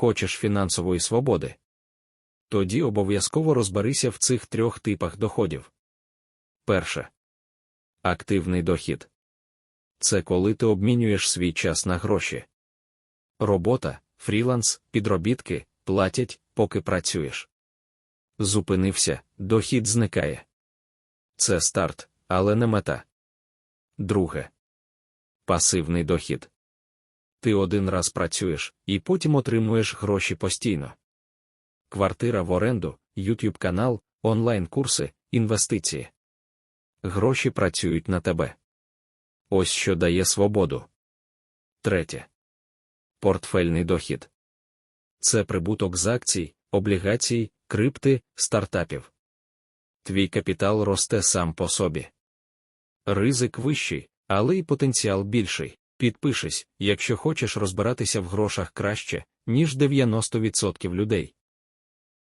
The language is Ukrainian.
Хочеш фінансової свободи? Тоді обов'язково розберися в цих трьох типах доходів. Перше. Активний дохід. Це коли ти обмінюєш свій час на гроші. Робота, фріланс, підробітки платять, поки працюєш. Зупинився, дохід зникає. Це старт, але не мета. Друге. Пасивний дохід. Ти один раз працюєш і потім отримуєш гроші постійно. Квартира в оренду, YouTube канал, онлайн-курси, інвестиції. Гроші працюють на тебе. Ось що дає свободу. Третє. Портфельний дохід. Це прибуток з акцій, облігацій, крипти, стартапів. Твій капітал росте сам по собі. Ризик вищий, але й потенціал більший. Підпишись, якщо хочеш розбиратися в грошах краще, ніж 90% людей.